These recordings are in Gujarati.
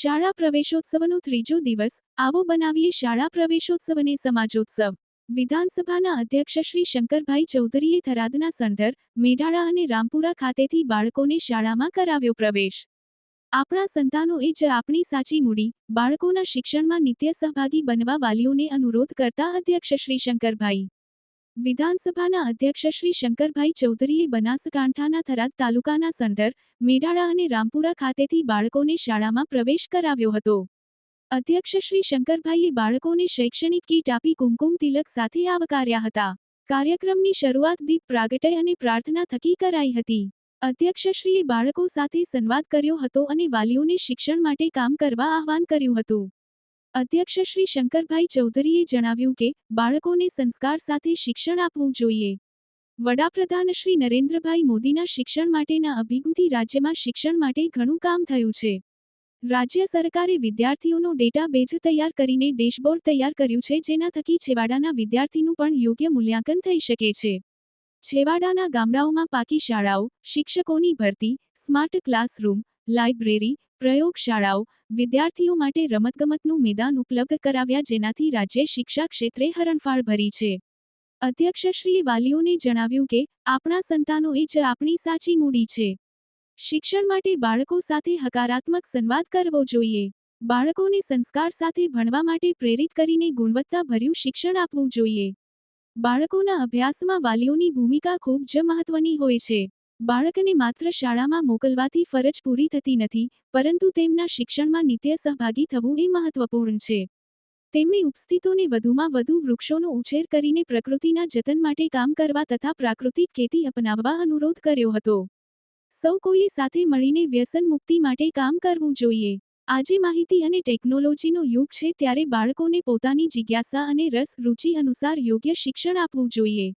શાળા પ્રવેશોત્સવનો ત્રીજો દિવસ, આવો બનાવીએ શાળા પ્રવેશોત્સવને સમાજોત્સવ. વિધાનસભાના અધ્યક્ષ શ્રી શંકરભાઈ ચૌધરીએ થરાદના સંધર, મેઢાળા અને રામપુરા ખાતેથી બાળકોને શાળામાં કરાવ્યો પ્રવેશ. આપણા સંતાનો એ જ આપણી સાચી મૂડી, બાળકોના શિક્ષણમાં નિત્ય સહભાગી બનવા વાલીઓને અનુરોધ કરતા અધ્યક્ષ શ્રી શંકરભાઈ. વિધાનસભાના અધ્યક્ષ શ્રી શંકરભાઈ ચૌધરીએ બનાસકાંઠાના થરાદ તાલુકાના સંદર, મેડાળા અને રામપુરા ખાતેથી બાળકોને શાળામાં પ્રવેશ કરાવ્યો હતો. અધ્યક્ષ શ્રી શંકરભાઈએ બાળકોને શૈક્ષણિક કીટ આપી કુમકુમ તિલક સાથે આવકાર્યા હતા. કાર્યક્રમની શરૂઆત દીપ પ્રાગટય અને પ્રાર્થના થકી કરાઈ હતી. અધ્યક્ષશ્રીએ બાળકો સાથે સંવાદ કર્યો હતો અને વાલીઓને શિક્ષણ માટે કામ કરવા આહવાન કર્યું હતું. અધ્યક્ષ શ્રી શંકરભાઈ ચૌધરીએ જણાવ્યું કે, બાળકોને સંસ્કાર સાથે શિક્ષણ આપવું જોઈએ. વડાપ્રધાન શ્રી નરેન્દ્રભાઈ મોદીના શિક્ષણ માટેના અભિગમથી રાજ્યમાં શિક્ષણ માટે ઘણું કામ થયું છે. રાજ્ય સરકારે વિદ્યાર્થીઓનો ડેટાબેઝ તૈયાર કરીને ડેશબોર્ડ તૈયાર કર્યું છે, જેના થકી છેવાડાના વિદ્યાર્થીનું પણ યોગ્ય મૂલ્યાંકન થઈ શકે છે. છેવાડાના ગામડાઓમાં પાકી શાળાઓ, શિક્ષકોની ભરતી, સ્માર્ટ ક્લાસરૂમ લાઇબ્રેરી, પ્રયોગશાળાઓ, વિદ્યાર્થીઓ માટે રમતગમતનું મેદાન ઉપલબ્ધ કરાવ્યા જેનાથી રાજ્ય શિક્ષા ક્ષેત્રે હરણફાળ ભરી છે. અધ્યક્ષશ્રી વાલીઓને જણાવ્યું કે, આપણા સંતાનો એ જ આપણી સાચી મૂડી છે. શિક્ષણ માટે બાળકો સાથે હકારાત્મક સંવાદ કરવો જોઈએ. બાળકોને સંસ્કાર સાથે ભણવા માટે પ્રેરિત કરીને ગુણવત્તાભર્યું શિક્ષણ આપવું જોઈએ. બાળકોના અભ્યાસમાં વાલીઓની ભૂમિકા ખૂબ જ મહત્વની હોય છે. બાળકને માત્ર શાળામાં મોકલવાથી ફરજ પૂરી થતી નથી, પરંતુ તેમના શિક્ષણમાં નિત્ય સહભાગી થવું એ મહત્વપૂર્ણ છે. તેમણે ઉપસ્થિતોને વધુમાં વધુ વૃક્ષોનો ઉછેર કરીને પ્રકૃતિના જતન માટે કામ કરવા તથા પ્રાકૃતિક ખેતી અપનાવવા અનુરોધ કર્યો હતો. સૌ કોઈએ સાથે મળીને વ્યસન મુક્તિ માટે કામ કરવું જોઈએ. આજે માહિતી અને ટેકનોલોજીનો યુગ છે ત્યારે બાળકોને પોતાની જિજ્ઞાસા અને રસ રુચિ અનુસાર યોગ્ય શિક્ષણ આપવું જોઈએ.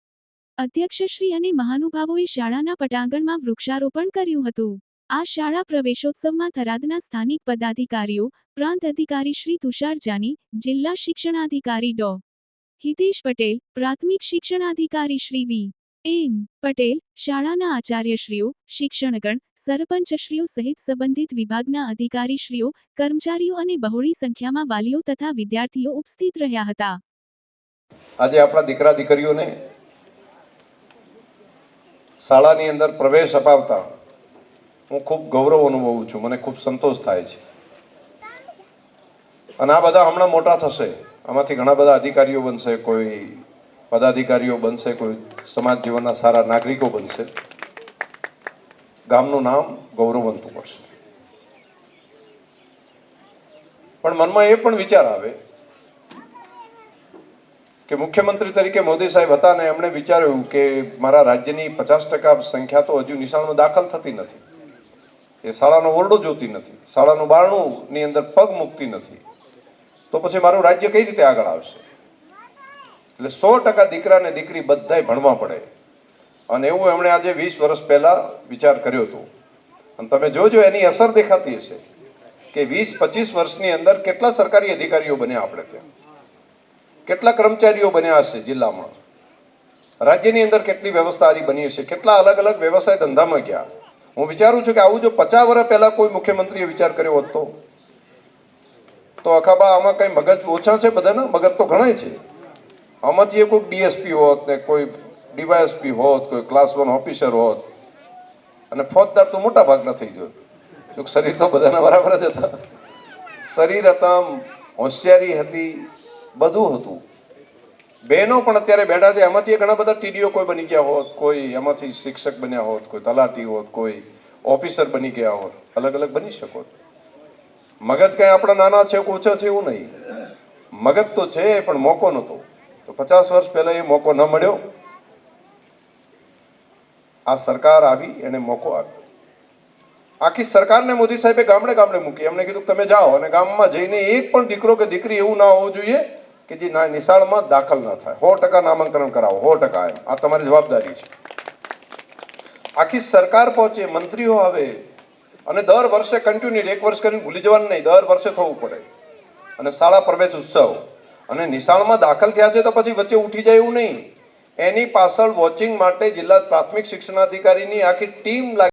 અધ્યક્ષશ્રી અને મહાનુભાવોએ શાળાના પટાંગણમાં વૃક્ષારોપણ કર્યું હતું. આ શાળા પ્રવેશોત્સવમાં થરાદના સ્થાનિક પદાધિકારીઓ, પ્રાંત અધિકારી શ્રી તુષાર જાની, જિલ્લા શિક્ષણાધિકારી ડો. હિતેશ પટેલ, પ્રાથમિક શિક્ષણાધિકારી શ્રી વી. એમ. પટેલ, શાળાના આચાર્યશ્રીઓ, શિક્ષણગણ, સરપંચશ્રીઓ સહિત સંબંધિત વિભાગના અધિકારીશ્રીઓ, કર્મચારીઓ અને બહોળી સંખ્યામાં વાલીઓ તથા વિદ્યાર્થીઓ ઉપસ્થિત રહ્યા હતા. આજે આપણા દીકરા દીકરીઓને શાળાની અંદર પ્રવેશ અપાવતા હું ખૂબ ગૌરવ અનુભવું છું. મને ખૂબ સંતોષ થાય છે. અને આ બધા હમણાં મોટા થશે. આમાંથી ઘણા બધા અધિકારીઓ બનશે, કોઈ પદાધિકારીઓ બનશે, કોઈ સમાજ જીવનના સારા નાગરિકો બનશે. ગામનું નામ ગૌરવવંતું કરશે. પણ મનમાં એ પણ વિચાર આવે કે મુખ્યમંત્રી તરીકે મોદી સાહેબ હતા ને એમણે વિચાર્યું કે મારા રાજ્યની પચાસ ટકા સંખ્યા તો હજુ નિશાળમાં દાખલ થતી નથી. એ શાળાનો ઓરડો જોતી નથી. શાળાનું બારણુંની અંદર પગ મૂકતી નથી. તો પછી મારું રાજ્ય કઈ રીતે આગળ આવશે? એટલે સો ટકા દીકરા ને દીકરી બધાય ભણવા પડે. અને એવું એમણે આજે વીસ વર્ષ પહેલાં વિચાર કર્યો હતો. અને તમે જોજો એની અસર દેખાતી હશે કે વીસ પચીસ વર્ષની અંદર કેટલા સરકારી અધિકારીઓ બન્યા આપણે ત્યાં. કેટલા કર્મચારીઓ બન્યા હશે જિલ્લામાં? રાજ્યની અંદર કેટલી વ્યવસ્થા આરી બની હશે? કેટલા અલગ અલગ વ્યવસાય ધંધામાં ગયા? હું વિચારું છું કે આવું જો પચાસ વર્ષ પહેલા કોઈ મુખ્યમંત્રીએ વિચાર કર્યો હોત તો? અખાબા આમાં કઈ મગજ ઓછા છે બધાના? મગજ તો ઘણા છે. આમાંથી કોઈ ડીએસપી હોત ને કોઈ ડીવાયએસપી હોત, કોઈ ક્લાસ વન ઓફિસર હોત, અને ફોજદાર તો મોટા ભાગના થઈ ગયો. જો શરીર તો બધાના બરાબર જ હતા. શરીર હતા હોશિયારી હતી બધું હતું. બહેનો પણ અત્યારે બેઠા છે. એમાંથી ઘણા બધા ટીડીઓ કોઈ બની ગયા હોત, કોઈ એમાંથી શિક્ષક બન્યા હોત, કોઈ તલાટી હોત, કોઈ ઓફિસર બની ગયા હોત. અલગ અલગ બની શકો મગજ કઈ આપણા નાના છે ઓછા છે એવું નહીં. મગજ તો છે, પણ મોકો નહોતો. તો પચાસ વર્ષ પહેલા એ મોકો ન મળ્યો. આ સરકાર આવી, એને મોકો આપ્યો. આખી સરકારને મોદી સાહેબે ગામડે ગામડે મૂકી. એમને કીધું તમે જાઓ અને ગામમાં જઈને એક પણ દીકરો કે દીકરી એવું ના હોવું જોઈએ. કે જે નિશાળમાં દાખલ ના થાય. સો ટકા નામાંકન કરાવો. સો ટકા એમ. આ તમારી જવાબદારી છે. આખી સરકાર પહોંચે, મંત્રીઓ આવે અને દર વર્ષે કન્ટિન્યુ એક વર્ષ કરીને ભૂલી જવાનું નહીં. દર વર્ષે થવું પડે. અને શાળા પ્રવેશ ઉત્સવ. અને નિશાળમાં દાખલ થયા છે તો પછી વચ્ચે ઉઠી જાય એવું નહીં. એની પાછળ વોચિંગ માટે જિલ્લા પ્રાથમિક શિક્ષણાધિકારીની આખી ટીમ લાગી